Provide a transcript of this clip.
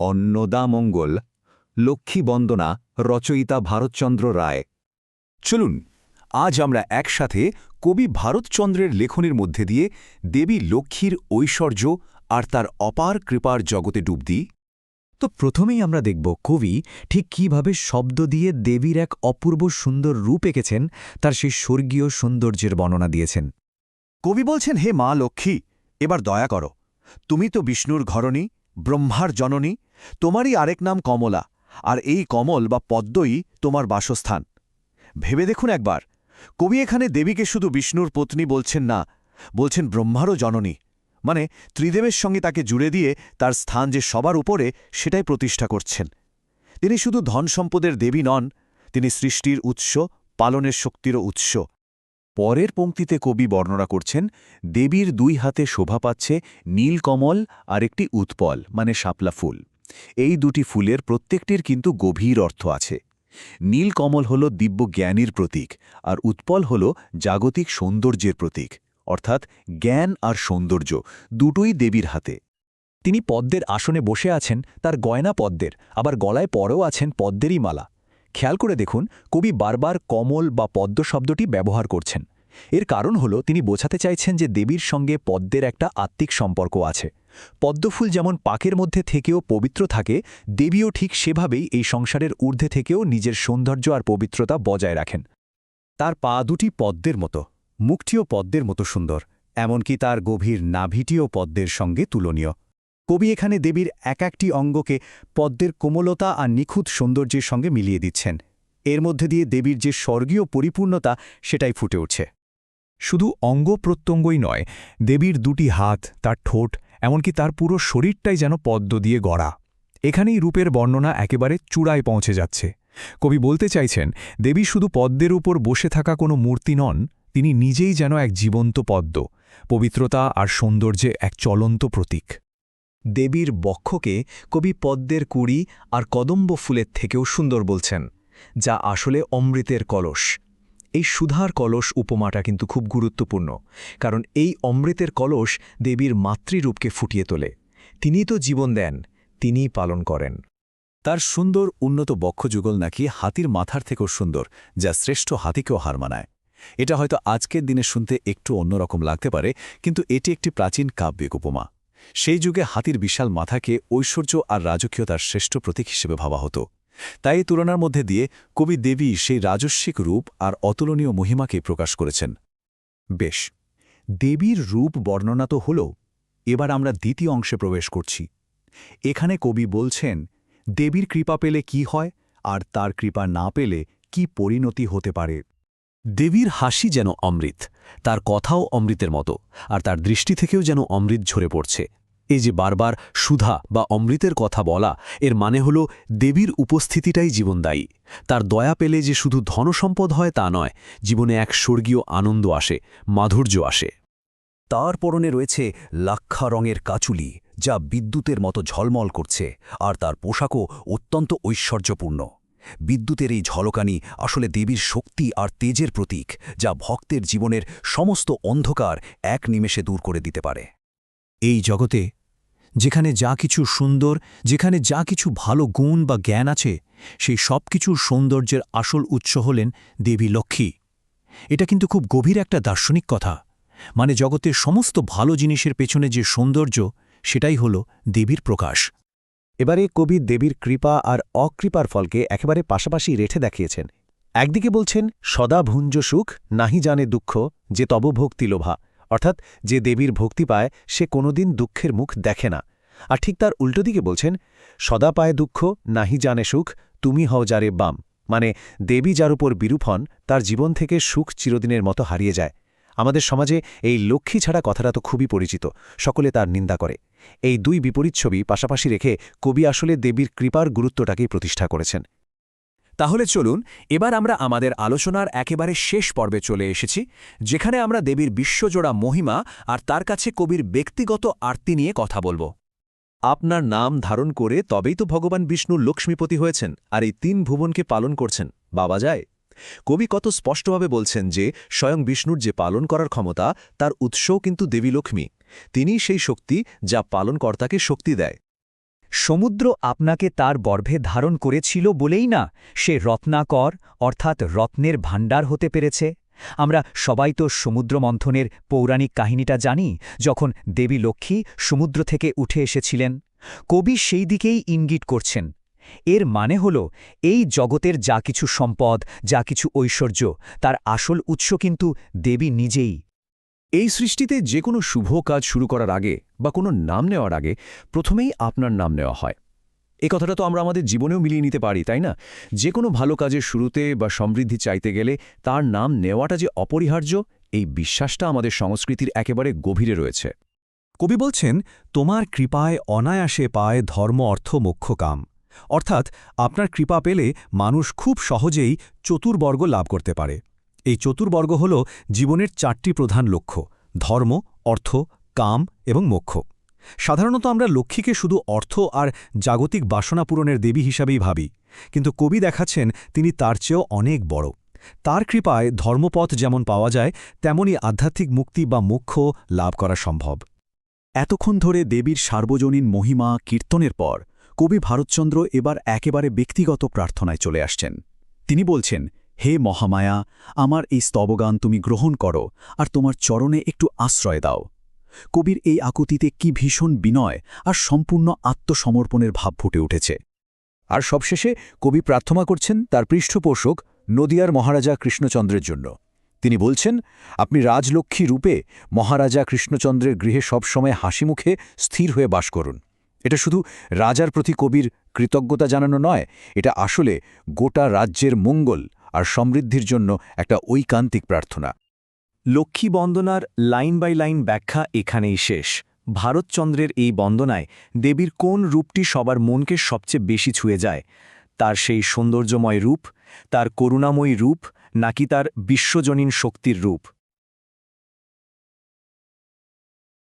অন্নদামঙ্গল লক্ষ্মী বন্দনা রচয়িতা ভারতচন্দ্র রায়। চলুন, আজ আমরা একসাথে কবি ভারতচন্দ্রের লেখনের মধ্যে দিয়ে দেবী লক্ষ্মীর ঐশ্বর্য আর তার অপার কৃপার জগতে ডুব দিই। তো প্রথমেই আমরা দেখব কবি ঠিক কীভাবে শব্দ দিয়ে দেবীর এক অপূর্ব সুন্দর রূপ এঁকেছেন, তার সেই স্বর্গীয় সৌন্দর্যের বর্ণনা দিয়েছেন। কবি বলছেন, হে মা লক্ষ্মী, এবার দয়া করো। তুমি তো বিষ্ণুর ঘরণী ব্রহ্মার জননী, তোমারই আরেক নাম কমলা, আর এই কমল বা পদ্মই তোমার বাসস্থান। ভেবে দেখুন একবার, কবি এখানে দেবীকে শুধু বিষ্ণুর পত্নী বলছেন না, বলছেন ব্রহ্মারও জননী। মানে ত্রিদেবের সঙ্গে তাকে জুড়ে দিয়ে তার স্থান যে সবার উপরে সেটাই প্রতিষ্ঠা করছেন। তিনি শুধু ধন সম্পদের দেবী নন, তিনি সৃষ্টির উৎস, পালনের শক্তিরও উৎস। পরের পংক্তিতে কবি বর্ণনা করছেন, দেবীর দুই হাতে শোভা পাচ্ছে নীলকমল আর একটি উৎপল মানে শাপলা ফুল। এই দুটি ফুলের প্রত্যেকটির কিন্তু গভীর অর্থ আছে। নীলকমল হল দিব্য জ্ঞানীর প্রতীক আর উৎপল হল জাগতিক সৌন্দর্যের প্রতীক, অর্থাৎ জ্ঞান আর সৌন্দর্য দুটোই দেবীর হাতে। তিনি পদ্মের আসনে বসে আছেন, তার গয়না পদ্মের, আবার গলায় পরেও আছেন পদ্মেরই মালা। খেয়াল করে দেখুন, কবি বারবার কমল বা পদ্ম শব্দটি ব্যবহার করছেন। এর কারণ হল, তিনি বোঝাতে চাইছেন যে দেবীর সঙ্গে পদ্মের একটা আত্মিক সম্পর্ক আছে। পদ্মফুল যেমন পাকের মধ্যে থেকেও পবিত্র থাকে, দেবীও ঠিক সেভাবেই এই সংসারের ঊর্ধ্বে থেকেও নিজের সৌন্দর্য আর পবিত্রতা বজায় রাখেন। তার পা দুটি পদ্মের মতো মুখটিও পদ্মের মতো সুন্দর, এমনকি তার গভীর নাভিটিও পদ্মের সঙ্গে তুলনীয়। কবি এখানে দেবীর এক একটি অঙ্গকে পদ্মের কোমলতা আর নিখুঁত সৌন্দর্যের সঙ্গে মিলিয়ে দিচ্ছেন। এর মধ্যে দিয়ে দেবীর যে স্বর্গীয় পরিপূর্ণতা, সেটাই ফুটে উঠছে। শুধু অঙ্গ প্রত্যঙ্গই নয়, দেবীর দুটি হাত, তার ঠোঁট, এমনকি তার পুরো শরীরটাই যেন পদ্ম দিয়ে গড়া। এখানেই রূপের বর্ণনা একেবারে চূড়ায় পৌঁছে যাচ্ছে। কবি বলতে চাইছেন, দেবী শুধু পদ্মের উপর বসে থাকা কোনো মূর্তি নন, তিনি নিজেই যেন এক জীবন্ত পদ্ম, পবিত্রতা আর সৌন্দর্যে এক চলন্ত প্রতীক। দেবীর বক্ষকে কবি পদ্মের কুড়ি আর কদম্ব ফুলের থেকেও সুন্দর বলছেন, যা আসলে অমৃতের কলস। এই সুধার কলস উপমাটা কিন্তু খুব গুরুত্বপূর্ণ, কারণ এই অমৃতের কলস দেবীর মাতৃরূপকে ফুটিয়ে তোলে। তিনি তো জীবন দেন, তিনিই পালন করেন। তার সুন্দর উন্নত বক্ষযুগল নাকি হাতির মাথার থেকেও সুন্দর, যা শ্রেষ্ঠ হাতিকেও হার মানায়। এটা হয়তো আজকের দিনে শুনতে একটু অন্যরকম লাগতে পারে, কিন্তু এটি একটি প্রাচীন কাব্যিক উপমা। সেই যুগে হাতির বিশাল মাথাকে ঐশ্বর্য আর রাজকীয়তার শ্রেষ্ঠ প্রতীক হিসেবে ভাবা হতো। তাই তুলনার মধ্যে দিয়ে কবি দেবী সেই রাজস্বিক রূপ আর অতুলনীয় মহিমাকে প্রকাশ করেছেন। বেশ, দেবীর রূপ বর্ণনা তো হল, এবার আমরা দ্বিতীয় অংশে প্রবেশ করছি। এখানে কবি বলছেন, দেবীর কৃপা পেলে কি হয় আর তার কৃপা না পেলে কি পরিণতি হতে পারে? দেবীর হাসি যেন অমৃত, তার কথাও অমৃতের মতো, আর তার দৃষ্টি থেকেও যেন অমৃত ঝরে পড়ছে। এই যে বারবার সুধা বা অমৃতের কথা বলা, এর মানে হল দেবীর উপস্থিতিটাই জীবনদায়ী। তার দয়া পেলে যে শুধু ধনসম্পদ হয় তা নয়, জীবনে এক স্বর্গীয় আনন্দ আসে, মাধুর্য আসে। তার পরনে রয়েছে লাক্ষা রঙের কাচুলি, যা বিদ্যুতের মতো ঝলমল করছে, আর তার পোশাকও অত্যন্ত ঐশ্বর্যপূর্ণ। বিদ্যুতের এই ঝলকানি আসলে দেবীর শক্তি আর তেজের প্রতীক, যা ভক্তের জীবনের সমস্ত অন্ধকার এক নিমেষে দূর করে দিতে পারে। এই জগতে, যেখানে যা কিছু সুন্দর, যেখানে যা কিছু ভালো গুণ বা জ্ঞান আছে, সেই সব কিছুর সৌন্দর্যের আসল উৎস হলেন দেবী লক্ষ্মী। এটা কিন্তু খুব গভীর একটা দার্শনিক কথা। মানে জগতের সমস্ত ভালো জিনিসের পেছনে যে সৌন্দর্য, সেটাই হল দেবীর প্রকাশ। এবারে কবি দেবীর কৃপা আর অকৃপার ফলকে একেবারে পাশাপাশি রেঠে দেখিয়েছেন। একদিকে বলছেন, সদা ভুঞ্জ সুখ, নাহি জানে দুঃখ, যে তব ভক্তি লোভা। অর্থাৎ যে দেবীর ভক্তি পায়, সে কোনোদিন দুঃখের মুখ দেখে না। আর ঠিক তার উল্টো দিকে বলছেন, সদা পায় দুঃখ, নাহি জানে সুখ, তুমি হও যারে বাম। মানে দেবী যার উপর বিরূপ হন, তার জীবন থেকে সুখ চিরদিনের মতো হারিয়ে যায়। আমাদের সমাজে এই লক্ষ্মী ছাড়া কথাটা তো খুবই পরিচিত, সকলে তার নিন্দা করে। এই দুই বিপরীত ছবি পাশাপাশি রেখে কবি আসলে দেবীর কৃপার গুরুত্বটাকেই প্রতিষ্ঠা করেছেন। তাহলে চলুন, এবার আমরা আমাদের আলোচনার একেবারে শেষ পর্বে চলে এসেছি, যেখানে আমরা দেবীর বিশ্বজোড়া মহিমা আর তার কাছে কবির ব্যক্তিগত আরতি নিয়ে কথা বলব। আপনার নাম ধারণ করে তবেই তো ভগবান বিষ্ণু লক্ষ্মীপতি হয়েছেন আর এই তিন ভুবনকে পালন করছেন। বাবা যায়? কবি কত স্পষ্টভাবে বলছেন যে, স্বয়ং বিষ্ণুর যে পালন করার ক্ষমতা, তার উৎসও কিন্তু দেবী লক্ষ্মী। তিনি সেই শক্তি যা পালনকর্তাকে শক্তি দেয়। সমুদ্র আপনাকে তার গর্ভে ধারণ করেছিল বলেই না, সে রত্নাকর, অর্থাৎ রত্নের ভাণ্ডার হতে পেরেছে। আমরা সবাই তো সমুদ্রমন্থনের পৌরাণিক কাহিনীটা জানি, যখন দেবী লক্ষ্মী সমুদ্র থেকে উঠে এসেছিলেন। কবি সেই দিকেই ইঙ্গিত করছেন। এর মানে হল, এই জগতের যা কিছু সম্পদ, যা কিছু ঐশ্বর্য, তার আসল উৎস কিন্তু দেবী নিজেই। এই সৃষ্টিতে যে কোনো শুভ কাজ শুরু করার আগে বা কোনো নাম নেওয়ার আগে প্রথমেই আপনার নাম নেওয়া হয়। এ কথাটা তো আমরা আমাদের জীবনেও মিলিয়ে নিতে পারি, তাই না? যে কোনো ভালো কাজের শুরুতে বা সমৃদ্ধি চাইতে গেলে তার নাম নেওয়াটা যে অপরিহার্য, এই বিশ্বাসটা আমাদের সংস্কৃতির একেবারে গভীরে রয়েছে। কবি বলছেন, তোমার কৃপায় অনায়াসে পায় ধর্ম অর্থ মোক্ষ কাম অর্থাৎ আপনার কৃপা পেলে মানুষ খুব সহজেই চতুর্বর্গ লাভ করতে পারে। এই চতুর্বর্গ হল জীবনের চারটি প্রধান লক্ষ্য, ধর্ম, অর্থ, কাম এবং মোক্ষ। সাধারণত আমরা লক্ষ্মীকে শুধু অর্থ আর জাগতিক বাসনা পূরণের দেবী হিসাবেই ভাবি, কিন্তু কবি দেখাচ্ছেন তিনি তার চেয়েও অনেক বড়। তার কৃপায় ধর্মপথ যেমন পাওয়া যায়, তেমনি আধ্যাত্মিক মুক্তি বা মোক্ষ লাভ করা সম্ভব। এতক্ষণ ধরে দেবীর সার্বজনীন মহিমা কীর্তনের পর কবি ভারতচন্দ্র এবার একেবারে ব্যক্তিগত প্রার্থনায় চলে আসছেন। তিনি বলছেন, হে মহামায়া, আমার এই স্তবগান তুমি গ্রহণ করো আর তোমার চরণে একটু আশ্রয় দাও। কবির এই আকুতিতে কি ভীষণ বিনয় আর সম্পূর্ণ আত্মসমর্পণের ভাব ফুটে উঠেছে। আর সবশেষে কবি প্রার্থনা করছেন তার পৃষ্ঠপোষক নদিয়ার মহারাজা কৃষ্ণচন্দ্রের জন্য। তিনি বলছেন, আপনি রাজলক্ষ্মী রূপে মহারাজা কৃষ্ণচন্দ্রের গৃহে সবসময় হাসিমুখে স্থির হয়ে বাস করুন। এটা শুধু রাজার প্রতি কবির কৃতজ্ঞতা জানানো নয়, এটা আসলে গোটা রাজ্যের মঙ্গল আর সমৃদ্ধির জন্য একটা ঐকান্তিক প্রার্থনা। লক্ষ্মী বন্দনার লাইন বাই লাইন ব্যাখ্যা এখানেই শেষ। ভারতচন্দ্রের এই বন্দনায় দেবীর কোন রূপটি সবার মনকে সবচেয়ে বেশি ছুঁয়ে যায়? তার সেই সৌন্দর্যময় রূপ, তার করুণাময়ী রূপ, নাকি তার বিশ্বজনীন শক্তির রূপ?